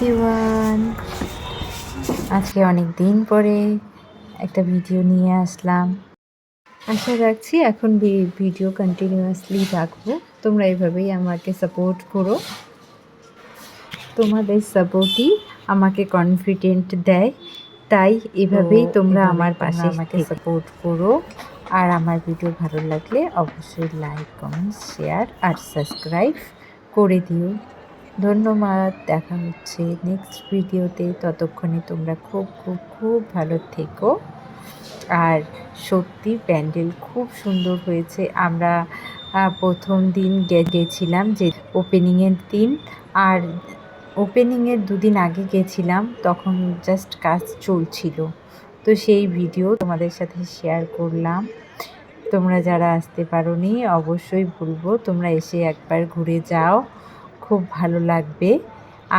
Everyone আজকে অনেক দিন পরে একটা ভিডিও নিয়ে আসলাম। আশা রাখছি এখন ভি- ভিডিও কন্টিনিউয়াসলি রাখব তোমরা এভাবেই আমাকে সাপোর্ট করো। তোমাদের সাপোর্টই আমাকে কনফিডেন্ট দেয়। তাই এভাবেই তোমরা আমার পাশে আমাকে সাপোর্ট করো। আর আমার ভিডিও ভালো লাগলে অবশ্যই লাইক কমেন্ট শেয়ার আর সাবস্ক্রাইব করে দিও। ধন্যবাদ, দেখা হচ্ছে নেক্সট ভিডিওতে ততক্ষণে তোমরা খুব খুব খুব ভালো থেকো। আর সত্যি প্যান্ডেল খুব সুন্দর হয়েছে। আমরা প্রথম দিন গেছিলাম যে ওপেনিংয়ের দিন। আর ওপেনিংয়ের দুদিন আগে গেছিলাম, তখন জাস্ট কাজ চলছিল। তো সেই ভিডিও তোমাদের সাথে শেয়ার করলাম। তোমরা যারা আসতে পারোনি, অবশ্যই বলব তোমরা এসে একবার ঘুরে যাও। খুব ভালো লাগবে।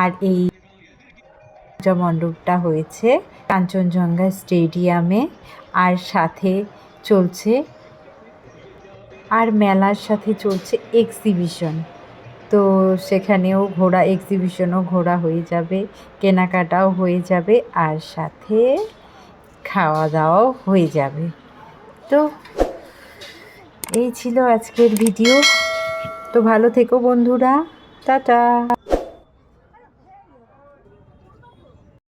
আর এই মণ্ডপটা হয়েছে কাঞ্চনজঙ্ঘা স্টেডিয়ামে আর সাথে চলছে আর মেলার সাথে চলছে এক্সিবিশন তো সেখানেও ঘোরা এক্সিবিশনও ঘোরা হয়ে যাবে, কেনাকাটাও হয়ে যাবে আর সাথে খাওয়া দাওয়াও হয়ে যাবে। তো এই ছিল আজকের ভিডিও তো ভালো থেকো বন্ধুরা। টাটা